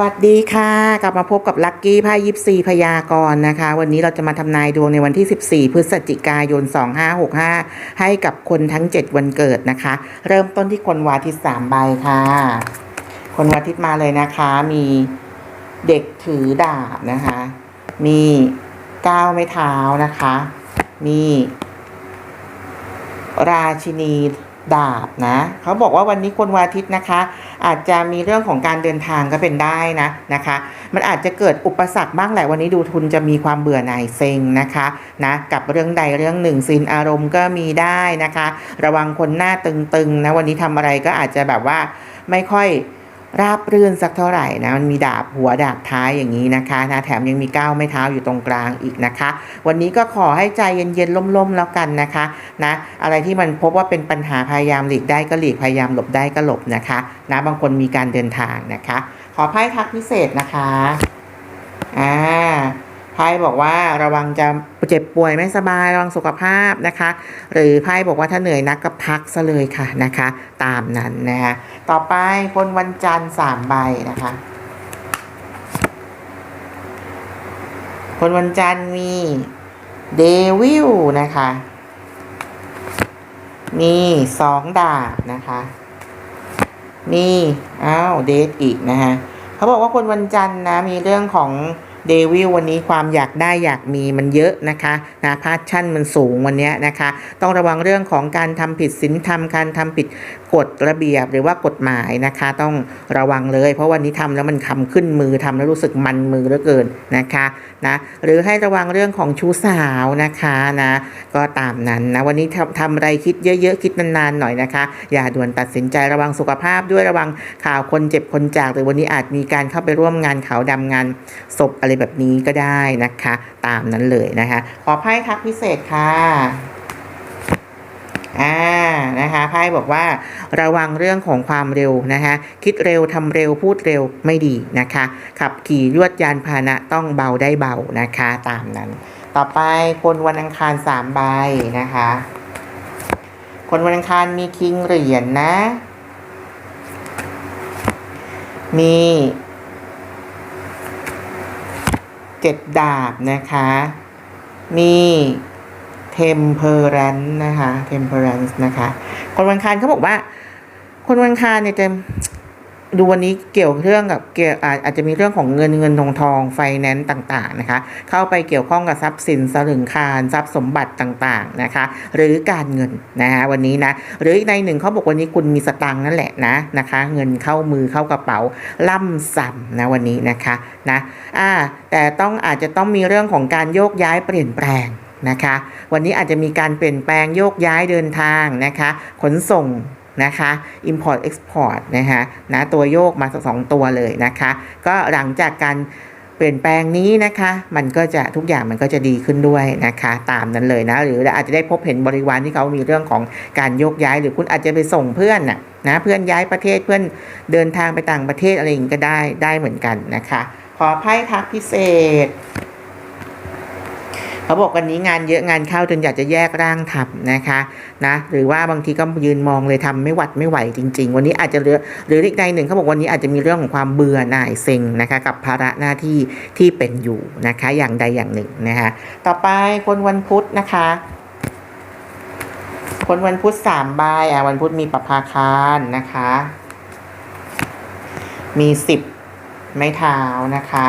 วัสดีค่ะ กลับมาพบกับลัคกี้ไพ่ยิปซีพยากรณ์นะคะ วันนี้เราจะมาทำนายดวงในวันที่ 14 พฤศจิกายน 2565 ให้กับคนทั้ง 7 วันเกิดนะคะ เริ่มต้นที่คนวาทิต3ใบค่ะ คนวาทิตมาเลยนะคะ มีเด็กถือดาบนะคะ มีก้าวไม้เท้านะคะ มีราชินีดาบนะ เขาบอกว่าวันนี้คนวันอาทิตย์นะคะ อาจจะมีเรื่องของการเดินทางก็เป็นได้นะนะคะ มันอาจจะเกิดอุปสรรคบ้างแหละวันนี้ดูทุนจะมีความเบื่อหน่ายเซ็งนะคะนะกับเรื่องใดเรื่องหนึ่งซินอารมณ์ก็มีได้นะคะ ระวังคนหน้าตึงๆนะวันนี้ทำอะไรก็อาจจะแบบว่าไม่ค่อย ราบรื่นสักเท่าไหร่นะมันมีดาบหัวดาบท้ายอย่างนี้นะคะนะแถมยังมีก้าวไม่เท้าอยู่ตรงกลางอีกนะคะ วันนี้ก็ขอให้ใจเย็นๆล่มๆแล้วกันนะคะนะอะไรที่มันพบว่าเป็นปัญหาพยายามหลีกได้ก็หลีกพยายามหลบได้ก็หลบนะคะนะบางคนมีการเดินทางนะคะ ขอไพ่ทักพิเศษนะคะอ่า ไพ่บอกว่าระวังจะเจ็บป่วยไม่สบายระวังสุขภาพนะคะ หรือไพ่บอกว่าถ้าเหนื่อยนักก็พักซะเลยค่ะนะคะ ตามนั้นนะคะต่อไปคนวันจันทร์สามใบนะคะ คนวันจันทร์มีเดวิลนะคะ มีสองดาบนะคะมีอ้าวเดทอีกนะคะเขาบอกว่าคนวันจันทร์นะมีเรื่องของ เดวิลวันนี้ความอยากได้อยากมีมันเยอะนะคะนะพาชั่นมันสูงวันนี้นะคะ ต้องระวังเรื่องของการทำผิดศีลธรรมการทำผิดกฎระเบียบหรือว่ากฎหมายนะคะ ต้องระวังเลย เพราะวันนี้ทำแล้วมันคำขึ้นมือทำแล้วรู้สึกมันมือเหลือเกินนะคะนะหรือให้ระวังเรื่องของชู้สาวนะคะนะก็ตามนั้นนะวันนี้ทำทำอะไรคิดเยอะๆคิดนานๆหน่อยนะคะ อย่าด่วนตัดสินใจระวังสุขภาพด้วยระวังข่าวคนเจ็บคนจากหรือวันนี้อาจมีการเข้าไปร่วมงานขาวดำงานศพอะไรแบบนี้ก็ได้นะคะ ตามนั้นเลยนะคะ ขอไพ่ทักพิเศษค่ะอ่านะคะไพ่บอกว่าระวังเรื่องของความเร็วนะคะคิดเร็วทำเร็วพูดเร็วไม่ดีนะคะ ขับขี่ยวดยานพาหนะต้องเบาได้เบานะคะ ตามนั้น ต่อไปคนวันอังคารสามใบนะคะ คนวันอังคารมีคิงเหรียญนะมี เจ็ดดาบนะคะ มีเทมเพอรันนะคะเทมเพอรันนะคะ คนวันอังคารเขาบอกว่า คนวันอังคารเนี่ยจะ ดูวันนี้เกี่ยวเรื่องกับเกี่ยวอาจจะมีเรื่องของเงินเงินทองทองไฟแนนซ์ต่างๆนะคะ เข้าไปเกี่ยวข้องกับทรัพย์สินสลึงคารทรัพย์สมบัติต่างๆนะคะ หรือการเงินนะคะวันนี้นะหรืออีกในหนึ่งเขาบอกวันนี้คุณมีสตังค์นั่นแหละนะนะคะ เงินเข้ามือเข้ากระเป๋าล่ำส่ำนะวันนี้นะคะนะอ่าแต่ต้องอาจจะต้องมีเรื่องของการโยกย้ายเปลี่ยนแปลงนะคะ วันนี้อาจจะมีการเปลี่ยนแปลงโยกย้ายเดินทางนะคะ ขนส่ง นะคะ import export นะคะนะตัวโยกมาสองตัวเลยนะคะ ก็หลังจากการเปลี่ยนแปลงนี้นะคะ มันก็จะทุกอย่างมันก็จะดีขึ้นด้วยนะคะ ตามนั้นเลยนะ หรืออาจจะได้พบเห็นบริวารที่เขามีเรื่องของการโยกย้าย หรือคุณอาจจะไปส่งเพื่อนน่ะนะเพื่อนย้ายประเทศเพื่อนเดินทางไปต่างประเทศอะไรอย่างนี้ก็ได้ได้เหมือนกันนะคะ ขอไพ่ทักพิเศษ เขาบอกวันนี้งานเยอะงานเข้าจนอยากจะแยกร่างทำนะคะนะหรือว่าบางทีก็ยืนมองเลยทำไม่หวัดไม่ไหวจริง ๆ วันนี้อาจจะเหลือหรืออีกในหนึ่งเขาบอกวันนี้อาจจะมีเรื่องของความเบื่อหน่ายเซ็งนะคะกับภาระหน้าที่ที่เป็นอยู่นะคะอย่างใดอย่างหนึ่งนะคะต่อไปคนวันพุธนะคะคนวันพุธสามใบอะวันพุธมีประภาคารนะคะ มีสิบไม้เท้านะคะ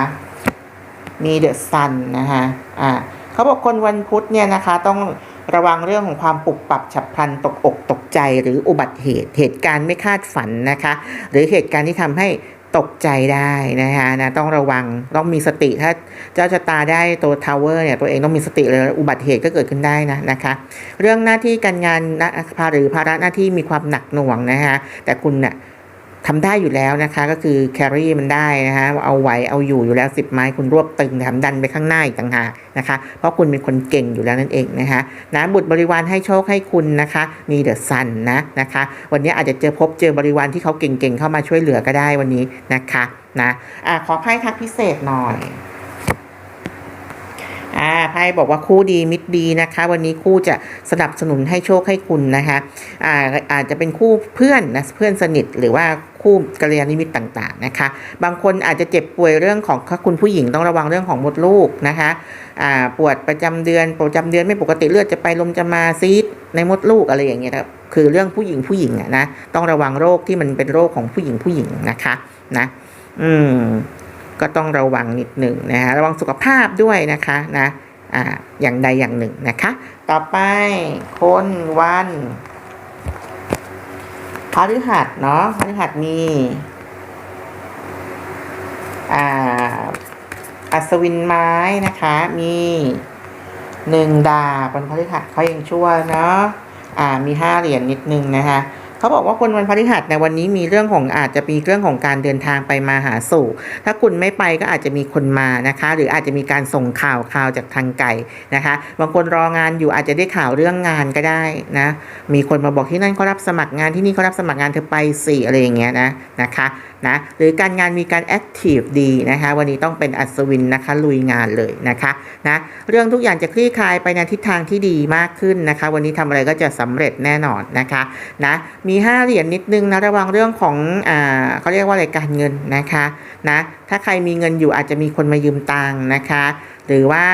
มีเดอะซันนะคะอ่า เขาบอกคนวันพุธเนี่ยนะคะต้องระวังเรื่องของความปุบปับฉับพลันตกอกตกใจหรืออุบัติเหตุ เหตุการณ์ไม่คาดฝันนะคะ หรือเหตุการณ์ที่ทำให้ตกใจได้นะคะนะต้องระวังต้องมีสติถ้าเจ้าชะตาได้ตัวทาวเวอร์เนี่ยตัวเองต้องมีสติเลยอุบัติเหตุก็เกิดขึ้นได้นะนะคะ เรื่องหน้าที่การงานนะภาหรือภาระหน้าที่มีความหนักหน่วงนะคะแต่คุณเน่ะ ทำได้อยู่แล้วนะคะ ก็คือแครี่มันได้นะคะเอาไหวเอาอยู่อยู่แล้ว 10 ไม้คุณรวบตึงแถมดันไปข้างหน้าอีกต่างหากนะคะ เพราะคุณเป็นคนเก่งอยู่แล้วนั่นเองนะคะนะบุตรบริวารให้โชคให้คุณนะคะมีเดอะซันนะนะคะ วันนี้อาจจะเจอพบเจอบริวารที่เขาเก่งๆเข้ามาช่วยเหลือก็ได้วันนี้นะคะนะอะขอไพ่ทักพิเศษหน่อย ไพ่บอกว่าคู่ดีมิตรดีนะคะ วันนี้คู่จะสนับสนุนให้โชคให้คุณนะคะอาอาจจะเป็นคู่เพื่อนนะเพื่อนสนิทหรือว่าคู่กัลยาณมิตรต่างๆนะคะ บางคนอาจจะเจ็บป่วยเรื่องของคุณผู้หญิงต้องระวังเรื่องของมดลูกนะคะปวดประจำเดือนประจำเดือนไม่ปกติเลือดจะไปลมจะมาซีดในมดลูกอะไรอย่างเงี้ยครับคือเรื่องผู้หญิงผู้หญิงอะนะต้องระวังโรคที่มันเป็นโรคของผู้หญิงผู้หญิงนะคะนะอืมก็ต้องระวังนิดหนึ่งนะฮะระวังสุขภาพด้วยนะคะนะ ออย่างใดอย่างหนึ่งนะคะ ต่อไปคนวันพฤหัสเนาะพฤหัสมีอ่าอัศวินไม้นะคะ มีหนึ่งดาบบนพฤหัสเขายังชั่วเนาะอ่ามีห้าเหรียญนิดนึงนะคะ เขาบอกว่าคนวันพฤหัสในวันนี้มีเรื่องของอาจจะมีเรื่องของการเดินทางไปมาหาสู่ ถ้าคุณไม่ไปก็อาจจะมีคนมานะคะ หรืออาจจะมีการส่งข่าวข่าวจากทางไกลนะคะบางคนรองานอยู่อาจจะได้ข่าวเรื่องงานก็ได้นะมีคนมาบอกที่นั่นเขารับสมัครงานที่นี่เขารับสมัครงานเธอไปสิอะไรอย่างเงี้ยนะนะคะ นะหรือการงานมีการแอคทีฟดีนะคะวันนี้ต้องเป็นอัศวินนะคะลุยงานเลยนะคะนะเรื่องทุกอย่างจะคลี่คลายไปในทิศทางที่ดีมากขึ้นนะคะ วันนี้ทำอะไรก็จะสำเร็จแน่นอนนะคะนะมีห้าเหรียญนิดนึงนะระวังเรื่องของอ่าเขาเรียกว่าอะไรการเงินนะคะนะถ้าใครมีเงินอยู่อาจจะมีคนมายืมตังค์นะคะ หรือว่า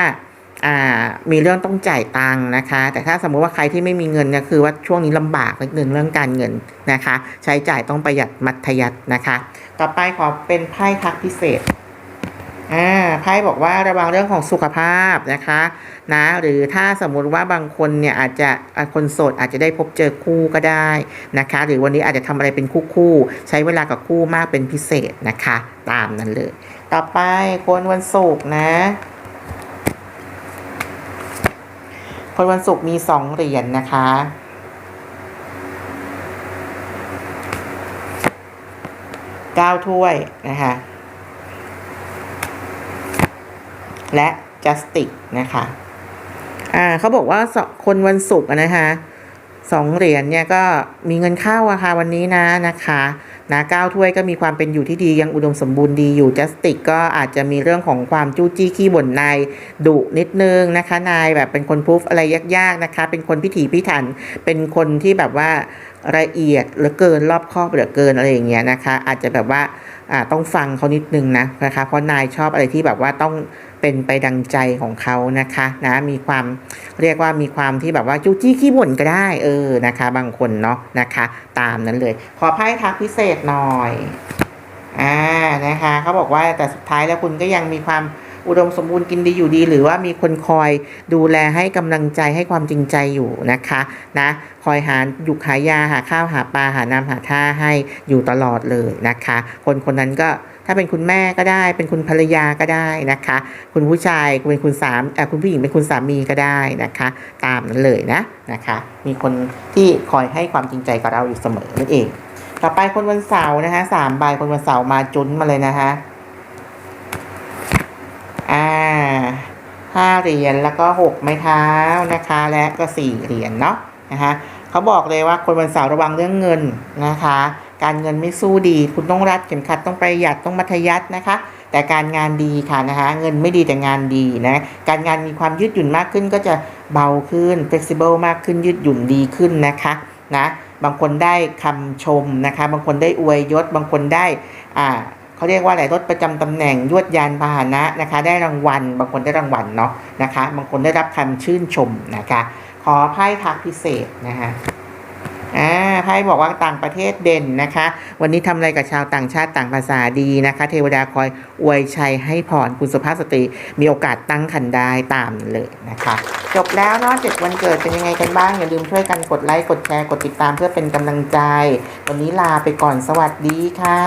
มีเรื่องต้องจ่ายตังค์นะคะ แต่ถ้าสมมุติว่าใครที่ไม่มีเงินเนี่ยคือว่าช่วงนี้ลำบากนิดนึงเรื่องการเงินนะคะ ใช้จ่ายต้องประหยัดมัธยัตินะคะ ต่อไปขอเป็นไพ่ทักพิเศษอ่าไพ่บอกว่าระวังเรื่องของสุขภาพนะคะนะหรือถ้าสมมุติว่าบางคนเนี่ยอาจจะคนโสดอาจจะได้พบเจอคู่ก็ได้นะคะ หรือวันนี้อาจจะทำอะไรเป็นคู่คู่ใช้เวลากับคู่มากเป็นพิเศษนะคะ ตามนั้นเลย ต่อไปคนวันศุกร์นะ คนวันศุกร์มีสองเหรียญนะคะเก้าถ้วยนะคะ และจัสติกนะคะ อ่าเขาบอกว่าสคนวันศุกร์นะคะสองเหรียญเนี่ยก็มีเงินเข้าอะค่ะวันนี้นะนะคะ นะเก้าถ้วยก็มีความเป็นอยู่ที่ดียังอุดมสมบูรณ์ดีอยู่จัสติกก็อาจจะมีเรื่องของความจู้จี้ขี้บ่นนายดุนิดนึงนะคะนายแบบเป็นคนพูฟอะไรยากๆนะคะ เป็นคนพิถีพิถัน เป็นคนที่แบบว่าละเอียดเหลือเกินรอบคอบเหลือเกินอะไรอย่างเงี้ยนะคะ อาจจะแบบว่าอ่าต้องฟังเขานิดนึงนะนะคะเพราะนายชอบอะไรที่แบบว่าต้อง เป็นไปดังใจของเขานะคะนะมีความเรียกว่ามีความที่แบบว่าจู้จี้ขี้บ่นก็ได้เออนะคะ บางคนเนาะนะคะ ตามนั้นเลย ขอไพ่ทักพิเศษหน่อยอ่านะคะเขาบอกว่าแต่สุดท้ายแล้วคุณก็ยังมีความอุดมสมบูรณ์กินดีอยู่ดี หรือว่ามีคนคอยดูแลให้กำลังใจให้ความจริงใจอยู่นะคะนะคอยหาหยุกหายาหาข้าวหาปลาหาน้ำหาท่าให้อยู่ตลอดเลยนะคะ คนคนนั้นก็ ถ้าเป็นคุณแม่ก็ได้ เป็นคุณภรรยาก็ได้นะคะ คุณผู้ชายเป็นคุณสามคุณผู้หญิงเป็นคุณสามีก็ได้นะคะ ตามนั้นเลยนะนะคะ มีคนที่คอยให้ความจริงใจกับเราอยู่เสมอนั่นเอง ต่อไปคนวันเสาร์นะคะสามใบคนวันเสาร์มาจุนมาเลยนะคะอ่าห้าเหรียญแล้วก็หกไม้เท้านะคะ และก็สี่เหรียญเนาะนะคะเขาบอกเลยว่าคนวันเสาร์ระวังเรื่องเงินนะคะ การเงินไม่สู้ดี คุณต้องรัดเข็มขัดต้องประหยัดต้องมัธยัตินะคะ แต่การงานดีค่ะนะคะ เงินไม่ดีแต่งานดีนะการงานมีความยืดหยุ่นมากขึ้นก็จะเบาขึ้น flexible มากขึ้นยืดหยุ่นดีขึ้นนะคะนะบางคนได้คำชมนะคะ บางคนได้อวยยศ บางคนได้อ่าเขาเรียกว่าอะไรรถประจำตำแหน่งยวดยานพาหนะนะคะ ได้รางวัล บางคนได้รางวัลเนาะนะคะ บางคนได้รับคำชื่นชมนะคะ ขอไพ่ทักพิเศษนะคะอ่า ไพ่บอกว่าต่างประเทศเด่นนะคะ วันนี้ทำอะไรกับชาวต่างชาติต่างภาษาดีนะคะ เทวดาคอยอวยชัยให้พรคุณสุภาพสตรี มีโอกาสตั้งคันได้ตามเลยนะคะ จบแล้วเนาะเจ็ดวันเกิดเป็นยังไงกันบ้าง อย่าลืมช่วยกันกดไลค์กดแชร์กดติดตามเพื่อเป็นกำลังใจ วันนี้ลาไปก่อนสวัสดีค่ะ